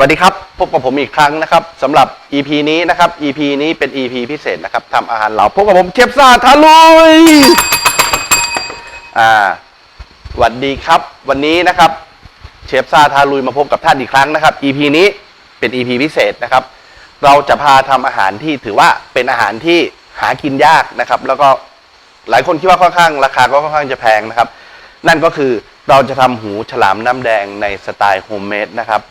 วัสดีครับ พบกับผมอีกครั้งนะครับสำหรับ EP นี้นะครับ EP นี้เป็น EP พิเศษนะครับทำอาหารเหลาพบกับผมเชฟซาทาลุยอ่าสวัสดีครับ วันนี้นะครับเชฟซาทาลุยมาพบกับท่านอีกครั้งนะครับ EP นี้เป็น EP พิเศษนะครับ เราจะพาทำอาหารที่ถือว่าเป็นอาหารที่หากินยากนะครับ แล้วก็หลายคนคิดว่าค่อนข้าง ราคาก็ค่อนข้างจะแพงนะครับ นั่นก็คือเราจะทำหูฉลามน้ำแดงในสไตล์โฮมเมดนะครับ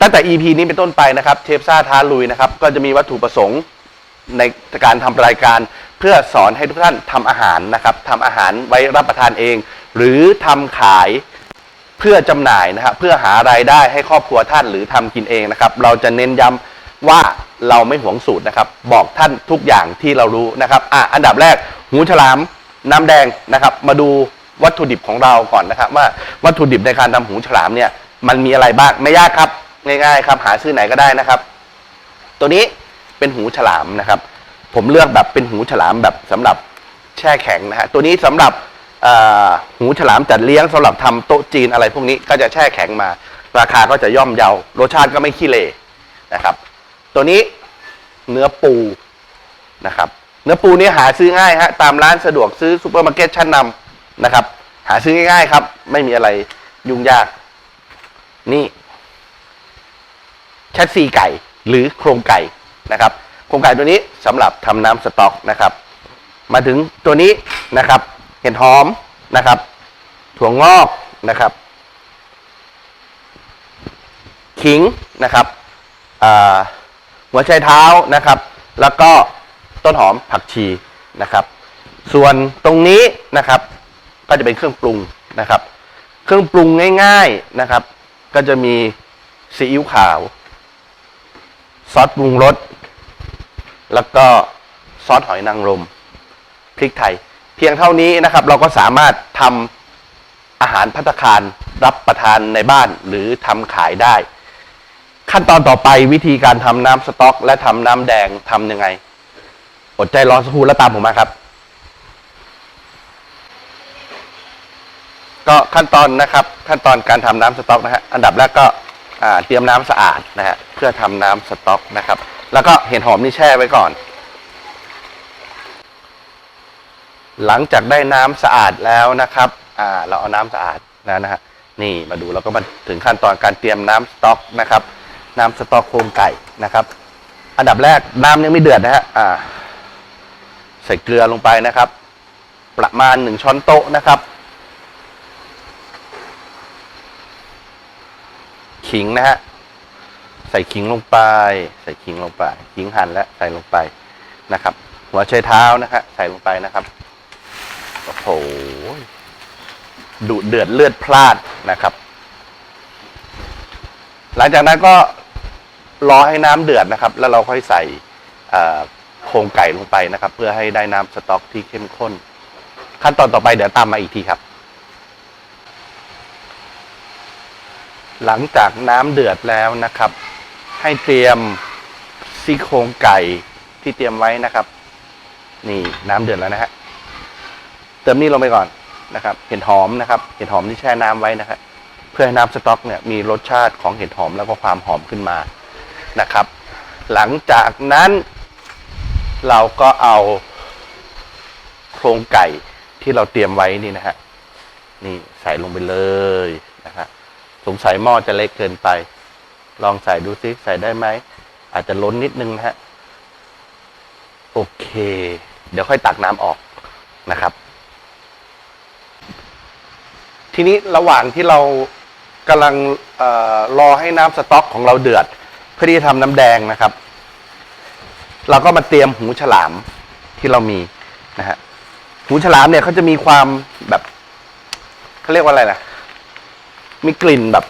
ตั้งแต่ EP นี้เป็นต้นไปนะครับ เชฟซ่าท้าลุยนะครับ ก็จะมีวัตถุประสงค์ในการทำรายการเพื่อสอนให้ทุกท่านทำอาหารนะครับทำอาหารไว้รับประทานเอง หรือทำขายเพื่อจำหน่ายนะครับเพื่อหารายได้ให้ครอบครัวท่านหรือทำกินเองนะครับ เราจะเน้นย้ำว่าเราไม่หวงสูตรนะครับ บอกท่านทุกอย่างที่เรารู้นะครับอะอันดับแรกหูฉลามน้ำแดงนะครับ มาดูวัตถุดิบของเราก่อนนะครับ ว่าวัตถุดิบในการทำหูฉลามเนี่ยมันมีอะไรบ้างไม่ยากครับ ง่ายๆครับหาซื้อไหนก็ได้นะครับ ตัวนี้เป็นหูฉลามนะครับ ผมเลือกแบบเป็นหูฉลามแบบสำหรับแช่แข็งนะฮะตัวนี้สำหรับหูฉลามจัดเลี้ยงสำหรับทำโต๊ะจีนอะไรพวกนี้ก็จะแช่แข็งมา ราคาก็จะย่อมเยารสชาติก็ไม่ขี้เหร่นะครับ ตัวนี้เนื้อปูนะครับ เนื้อปูนี่หาซื้อง่ายฮะตามร้านสะดวกซื้อซูเปอร์มาร์เก็ตชั้นนำนะครับ หาซื้อง่ายๆครับ ไม่มีอะไรยุ่งยาก นี่ แชสซีไก่หรือโครงไก่นะครับ โครงไก่ตัวนี้สำหรับทำน้ำสต๊อกนะครับ มาถึงตัวนี้นะครับ เห็ดหอมนะครับ ถั่วงอกนะครับ ขิงนะครับหัวไชเท้านะครับ แล้วก็ต้นหอมผักชีนะครับ ส่วนตรงนี้นะครับ ก็จะเป็นเครื่องปรุงนะครับ เครื่องปรุงง่าย ๆนะครับ ก็จะมีซีอิ๊วขาว ซอสปรุงรสแล้วก็ซอสหอยนางรมพริกไทย เพียงเท่านี้นะครับ เราก็สามารถทำอาหารพัตตาคารรับประทานในบ้านหรือทำขายได้ ขั้นตอนต่อไปวิธีการทำน้ำสต๊อก และทำน้ำแดงทำยังไง อดใจรอสักครู่แล้วตามผมมาครับ ก็ขั้นตอนนะครับ ขั้นตอนการทำน้ำสต๊อกนะฮะอันดับแรกก็ เตรียมน้ำสะอาดนะฮะเพื่อทำน้ำสต๊อกนะครับ แล้วก็เห็ดหอมนี่แช่ไว้ก่อน หลังจากได้น้ำสะอาดแล้วนะครับเราเอาน้ำสะอาดแล้วนะฮะนี่มาดูเราก็มาถึงขั้นตอนการเตรียมน้ำสต๊อกนะครับ น้ำสต๊อกโครงไก่นะครับ อันดับแรกน้ำยังไม่เดือดนะฮะใส่เกลือลงไปนะครับ ประมาณหนึ่งช้อนโต๊ะนะครับ ขิงนะฮะ ใส่ขิงลงไป ใส่ขิงลงไป ขิงหั่นและใส่ลงไปนะครับ หัวไชเท้านะฮะใส่ลงไปนะครับโอ้โหดุเดือดเลือดพลาดนะครับ หลังจากนั้นก็รอให้น้ำเดือดนะครับ แล้วเราค่อยใส่โครงไก่ลงไปนะครับ เพื่อให้ได้น้ำสต๊อกที่เข้มข้น ขั้นตอนต่อไปเดี๋ยวตามมาอีกทีครับ หลังจากน้ำเดือดแล้วนะครับ ให้เตรียมซี่โครงไก่ที่เตรียมไว้นะครับ นี่น้ำเดือดแล้วนะฮะเติมนี่ลงไปก่อนนะครับ เห็ดหอมนะครับ เห็ดหอมที่แช่น้ำไว้นะครับเพื่อให้น้ำสต๊อกเนี่ยมีรสชาติของเห็ดหอมแล้วก็ความหอมขึ้นมานะครับ หลังจากนั้นเราก็เอาโครงไก่ที่เราเตรียมไว้นี่นะฮะนี่ใส่ลงไปเลยนะฮะ สงสัยหม้อจะเล็กเกินไป ลองใส่ดูซิใส่ได้ไหม อาจจะล้นนิดนึงนะฮะ โอเค เดี๋ยวค่อยตักน้ำออกนะครับ ทีนี้ระหว่างที่เรากำลังอรอให้น้ำสต๊อกของเราเดือด เพื่อที่จะทำน้ำแดงนะครับ เราก็มาเตรียมหูฉลามที่เรามีนะฮะ หูฉลามเนี่ยเขาจะมีความแบบเขาเรียกว่าอะไรนะ มีกลิ่นแบบ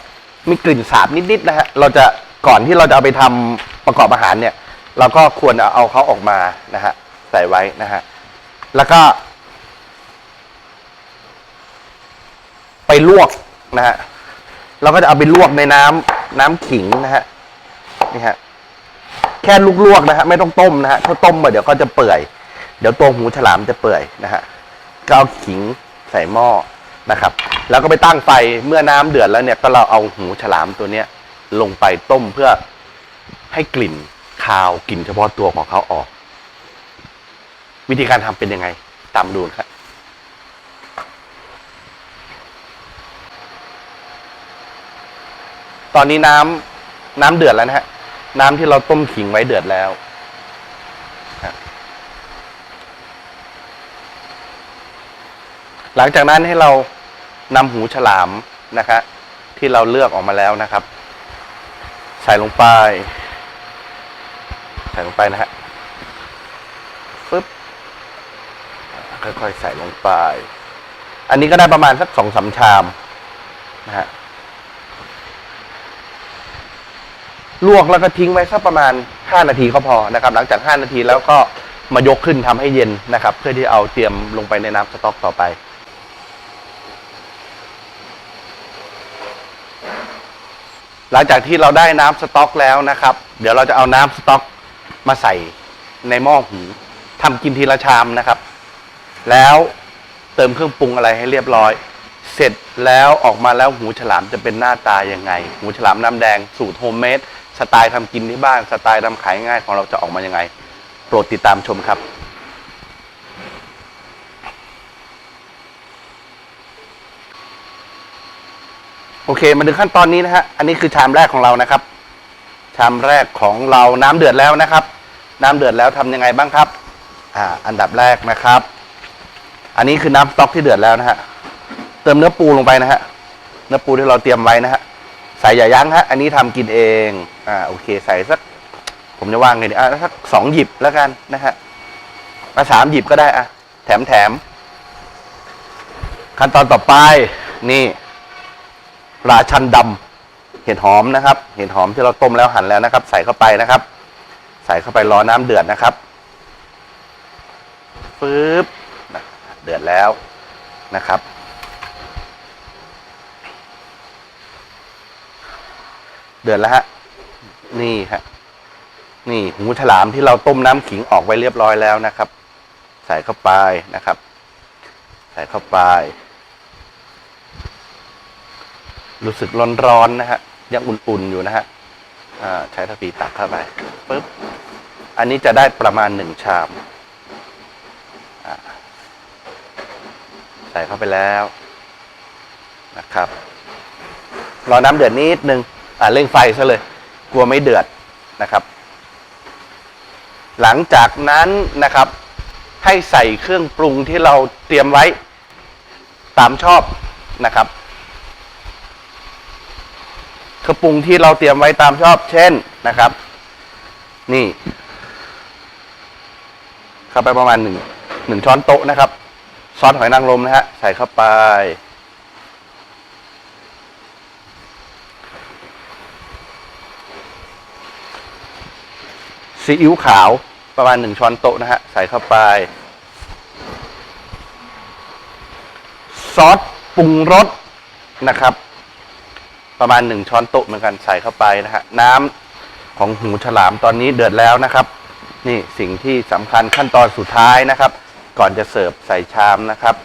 มีกลิ่นสาบนิดๆนะฮะเราจะก่อนที่เราจะเอาไปทำประกอบอาหารเนี่ย เราก็ควรเอาเขาออกมานะฮะใส่ไว้นะฮะแล้วก็ ไปลวกนะฮะเราก็จะเอาไปลวกในน้ำน้ำขิงนะฮะนี่ฮะแค่ลวกๆนะฮะไม่ต้องต้มนะฮะถ้าต้มมาเดี๋ยวเขาจะเปื่อย เดี๋ยวตัวหูฉลามจะเปื่อยนะฮะก็เอาขิงใส่หม้อ นะครับ แล้วก็ไปตั้งไฟเมื่อน้ำเดือดแล้วเนี่ยก็เราเอาหูฉลามตัวเนี้ยลงไปต้มเพื่อให้กลิ่นคาวกลิ่นเฉพาะตัวของเขาออก วิธีการทำเป็นยังไง ตามดูครับตอนนี้น้ำน้ำเดือดแล้วนะฮะน้ำที่เราต้มขิงไว้เดือดแล้วหลังจากนั้นให้เรา นำหูฉลามนะครับที่เราเลือกออกมาแล้วนะครับ ใส่ลงไป ใส่ลงไปนะฮะปึ๊บค่อยๆใส่ลงไป อันนี้ก็ได้ประมาณสักสองสามชามนะฮะลวกแล้วก็ทิ้งไว้สักประมาณ 5 นาทีก็พอนะครับ หลังจาก 5 นาทีแล้วก็มายกขึ้นทำให้เย็นนะครับ เพื่อที่เอาเตรียมลงไปในน้ำสต๊อกต่อไป หลังจากที่เราได้น้ำสต๊อกแล้วนะครับ เดี๋ยวเราจะเอาน้ำสต๊อกมาใส่ในหม้อหูทำกินทีละชามนะครับ แล้วเติมเครื่องปรุงอะไรให้เรียบร้อย เสร็จแล้วออกมาแล้วหูฉลามจะเป็นหน้าตายังไง หูฉลามน้ำแดงสูตรโฮมเมดสไตล์ทำกินที่บ้านสไตล์ทำขายง่ายของเราจะออกมายังไง โปรดติดตามชมครับ โอเคมาถึงขั้นตอนนี้นะฮะ อันนี้คือชามแรกของเรานะครับ ชามแรกของเราน้ำเดือดแล้วนะครับ น้ำเดือดแล้วทำยังไงบ้างครับ อ่า อันดับแรกนะครับ อันนี้คือน้ำสต๊อกที่เดือดแล้วนะฮะ เติมเนื้อปูลงไปนะฮะ เนื้อปูที่เราเตรียมไว้นะฮะ ใส่อย่ายั้งฮะ อันนี้ทำกินเอง อ่า โอเค ใส่สัก ผมจะว่างไงดีอะสักสองหยิบแล้วกันนะฮะมาสามหยิบก็ได้อะ แถมแถม ขั้นตอนต่อไปนี่ ราชันดำเห็ดหอมนะครับ เห็ดหอมที่เราต้มแล้วหั่นแล้วนะครับ ใส่เข้าไปนะครับ ใส่เข้าไปรอน้ำเดือดนะครับฟืบเดือดแล้วนะครับ เดือดแล้วฮะนี่ฮะนี่หูฉลามที่เราต้มน้ำขิงออกไว้เรียบร้อยแล้วนะครับ ใส่เข้าไปนะครับ ใส่เข้าไป รู้สึกร้อนๆนะฮะยังอุ่นๆอยู่นะฮะใช้ทัพพีตักเข้าไปปึ๊บอันนี้จะได้ประมาณหนึ่งชามใส่เข้าไปแล้วนะครับ รอน้ำเดือดนิดนึงอ่าเร่งไฟซะเลย กลัวไม่เดือดนะครับ หลังจากนั้นนะครับ ให้ใส่เครื่องปรุงที่เราเตรียมไว้ตามชอบนะครับ เครื่องปรุงที่เราเตรียมไว้ตามชอบเช่นนะครับ นี่เข้าไปประมาณหนึ่งหนึ่งช้อนโต๊ะนะครับซอสหอยนางรมนะฮะใส่เข้าไป ซีอิ๊วขาวประมาณหนึ่งช้อนโต๊ะนะฮะใส่เข้าไปซอสปรุงรสนะครับ ประมาณหนึ่งช้อนโต๊ะเหมือนกันใส่เข้าไปนะฮะน้ำของหูฉลามตอนนี้เดือดแล้วนะครับ นี่สิ่งที่สำคัญขั้นตอนสุดท้ายนะครับ ก่อนจะเสิร์ฟใส่ชามนะครับ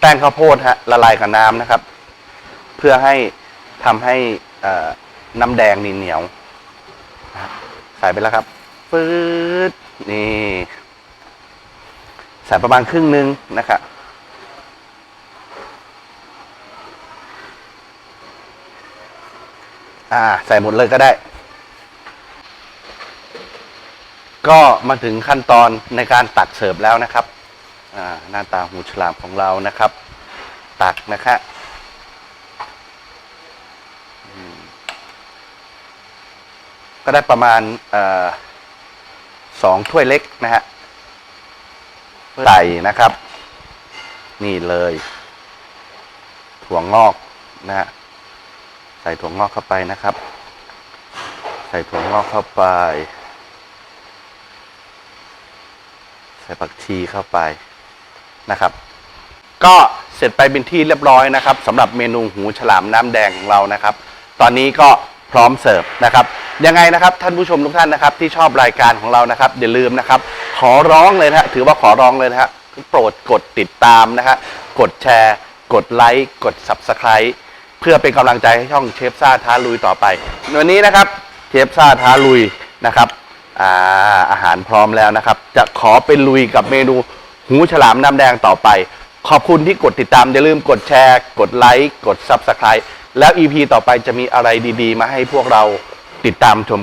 แป้งข้าวโพดฮะละลายกับน้ำนะครับ เพื่อให้ทำให้น้ำแดงนี่เหนียวใส่ไปแล้วครับฟืดนี่ใส่ประมาณครึ่งหนึงนะครับ อ่า ใส่หมดเลยก็ได้ ก็มาถึงขั้นตอนในการตักเสิร์ฟแล้วนะครับ อ่า หน้าตาหูฉลามของเรานะครับ ตักนะครับก็ได้ประมาณอสองถ้วยเล็กนะฮะใส่นะครับ นี่เลย ถั่วงอกนะฮะ ใส่ถั่วงอกเข้าไปนะครับ ใส่ถั่วงอกเข้าไป ใส่ผักชีเข้าไปนะครับ ก็เสร็จไปเป็นที่เรียบร้อยนะครับสำหรับเมนูหูฉลามน้ำแดงของเรานะครับ ตอนนี้ก็พร้อมเสิร์ฟนะครับยังไงนะครับท่านผู้ชมทุกท่านนะครับ ที่ชอบรายการของเรานะครับอย่าลืมนะครับ ขอร้องเลยนะฮะถือว่าขอร้องเลยนะฮะโปรดกดติดตามนะฮะกดแชร์ กดไลค์กด Subscribe พื่อเป็นกำลังใจให้ช่องเชฟซาท้าลุยต่อไปวันนี้นะครับเชฟซาท้าลุยนะครับอาอาหารพร้อมแล้วนะครับ จะขอเป็นลุยกับเมนูหูฉลามน้ำแดงต่อไป ขอบคุณที่กดติดตาม อย่าลืมกดแชร์ กดไลค์ กด Subscribe แล้ว EP ต่อไปจะมีอะไรดี ๆ มาให้พวกเราติดตามชม